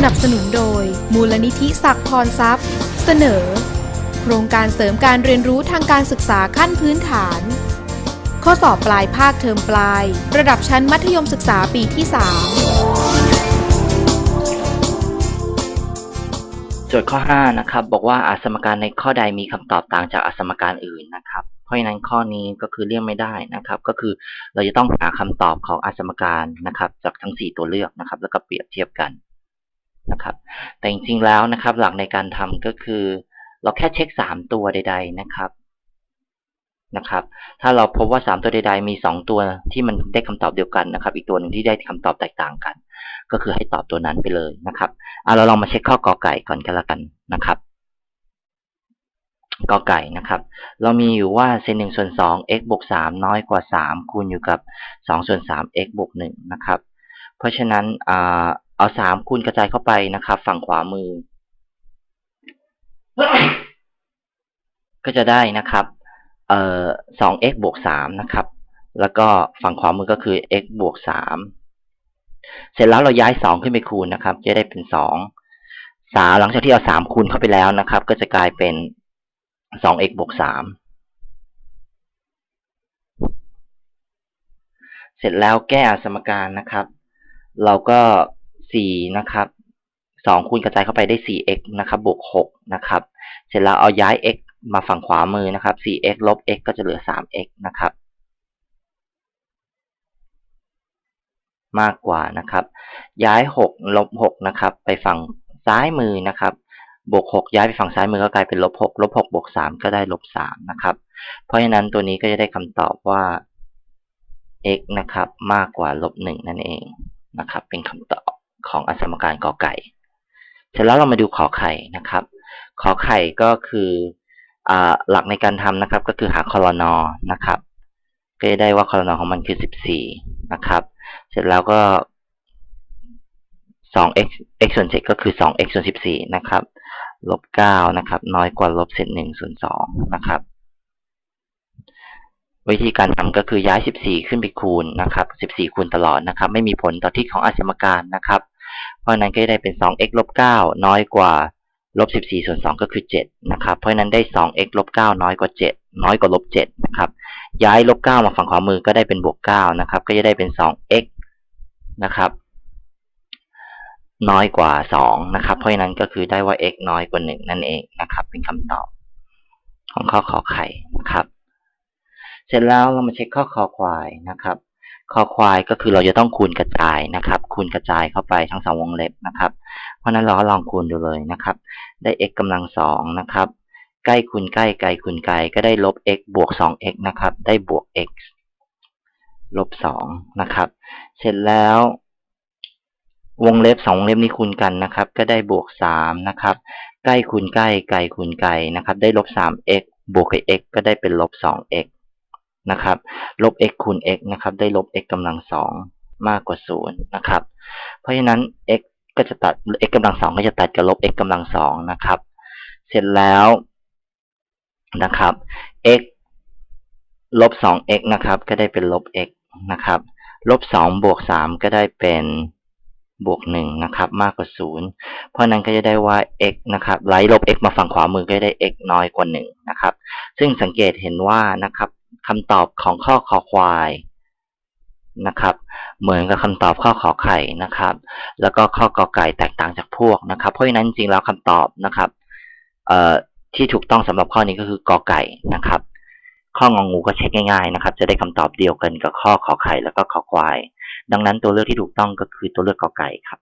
สนับสนุนโดย มูลนิธิศักดิ์พรทรัพย์ เสนอ โครงการเสริมการเรียนรู้ทางการศึกษาขั้นพื้นฐาน ข้อสอบปลายภาคเทอมปลาย ระดับชั้นมัธยมศึกษาปีที่ 3 โจทย์ข้อ 5 นะครับ บอกว่าอาสมการในข้อใดมีคำตอบต่างจากอาสมการอื่นนะครับเพราะฉะนั้นข้อนี้ก็คือเลี่ยงไม่ได้นะครับ ก็คือเราจะต้องหาคำตอบของอาสมการนะครับ จากทั้ง 4 ตัวเลือกนะครับ แล้วก็เปรียบเทียบกัน นะครับ แต่จริงๆแล้วนะครับ หลักในการทำก็คือ เราแค่เช็ค 3 ตัวใด ๆนะครับนะครับ ถ้าเราพบว่า 3 ตัวใด ๆ มี 2 ตัวที่มันได้คำตอบเดียวกันนะครับ อีกตัวหนึ่งที่ได้คำตอบแตกต่างกัน ก็คือให้ตอบตัวนั้นไปเลยนะครับเอาเราลองมาเช็คข้อกอไก่ก่อนกันละกันนะครับกอไก่นะครับ เรามีอยู่ว่าเซนหนึ่งส่วนสอง x บวกสามน้อยกว่าสามคูณอยู่กับสองส่วนสาม x บวกหนึ่งนะครับ เพราะฉะนั้นอ่า เอาสามคูณกระจายเข้าไปนะครับ ฝั่งขวามือ ก็จะได้นะครับเอ่อสอง x บวกสามนะครับ แล้วก็ฝั่งขวามือก็คือ x บวกสามเสร็จแล้วเราย้ายสองขึ้นไปคูณนะครับ จะได้เป็นสองสาหลังจากที่เอาสามคูณเข้าไปแล้วนะครับ ก็จะกลายเป็นสอง x บวกสามเสร็จแล้วแก้สมการนะครับ เราก็ สี่นะครับสองคูณกระจายเข้าไปได้สี่ x นะครับบวกหกนะครับ เสร็จแล้วเอาย้าย x มาฝั่งขวามือนะครับ 4x ลบ x ก็จะเหลือ 3x นะครับ มากกว่านะครับ ย้าย 6 ลบ 6 นะครับ ไปฝั่งซ้ายมือนะครับ บวก 6 ย้ายไปฝั่งซ้ายมือก็กลายเป็นลบ 6 ลบ 6 บวก 3 ก็ได้ลบ 3 นะครับ เพราะฉะนั้นตัวนี้ก็จะได้คำตอบว่า x นะครับ มากกว่าลบ 1 นั่นเองนะครับ เป็นคำตอบ ของอสมการกอไก่ เสร็จแล้วเรามาดูขอไข่นะครับ ขอไข่ก็คืออหลักในการทำนะครับ ก็คือหาคอรนอนะครับก็ได้ว่าคอรนอของมันคือ 14 นะครับ เสร็จแล้วก็ 2x x ส่วน7ก็คือ 2x ส่วน14 นะครับ ลบ 9 นะครับ น้อยกว่าลบเศษ1ส่วน2นะครับ วิธีการทำก็คือย้าย 14 ขึ้นไปคูณนะครับ 14 คูณตลอดนะครับ ไม่มีผลต่อที่ของอาสมการนะครับ เพราะนั้นก็จะได้เป็น 2x ลบ9น้อยกว่าลบ14ส่วน2ก็คือ7นะครับเพราะนั้นได้ 2x ลบ9น้อยกว่า 7 น้อยกว่าลบ7นะครับย้ายลบ9มาฝั่งขวามือก็ได้เป็นบวก9นะครับก็จะได้เป็น 2x นะครับน้อยกว่า 2 นะครับ เพราะฉะนั้นก็คือได้ว่า x น้อยกว่า 1 นั่นเองนะครับ เป็นคำตอบของข้อขอไข่นะครับ เสร็จแล้วเรามาเช็คข้อคอควายนะครับ คอควายก็คือเราจะต้องคูณกระจายนะครับ คูณกระจายเข้าไปทั้งสองวงเล็บนะครับ เพราะนั้นเราก็ลองคูณดูเลยนะครับ ได้ x กำลังสองนะครับ ใกล้คูณใกล้ไกลคูณไกลก็ได้ลบ x บวก 2x นะครับ ได้บวก x ลบ2นะครับ เสร็จแล้ว วงเล็บสองวงเล็บนี้คูณกันนะครับ ก็ได้บวก3นะครับ ใกล้คูณใกล้ไกลคูณไกลนะครับ ได้ลบ 3x บวกกับ x ก็ได้เป็นลบ 2x นะครับลบ x คูณ x นะครับได้ลบ x กำลังสองมากกว่า0นะครับเพราะฉะนั้น x ก็จะตัด x กำลังสองก็จะตัดกับลบ x กำลังสองนะครับเสร็จแล้วนะครับ x ลบ 2x นะครับก็ได้เป็นลบ x นะครับลบ 2 บวก 3 ก็ได้เป็นบวก 1 นะครับมากกว่า 0 เพราะนั้นก็จะได้ว่า x นะครับไล่ลบ x มาฝั่งขวามือก็ได้ x น้อยกว่า 1 นะครับ ซึ่งสังเกตเห็นว่านะครับ คำตอบของข้อคอควายนะครับ เหมือนกับคำตอบข้อขอไข่นะครับ แล้วก็ข้อกอไก่แตกต่างจากพวกนะครับ เพราะฉะนั้นจริงๆแล้วคำตอบนะครับที่ถูกต้องสำหรับข้อนี้ก็คือกอไก่นะครับ ข้ององูก็เช็คง่ายๆนะครับ จะได้คำตอบเดียวกันกับข้อขอไข่แล้วก็ขอควาย ดังนั้นตัวเลือกที่ถูกต้องก็คือตัวเลือกกอไก่ครับ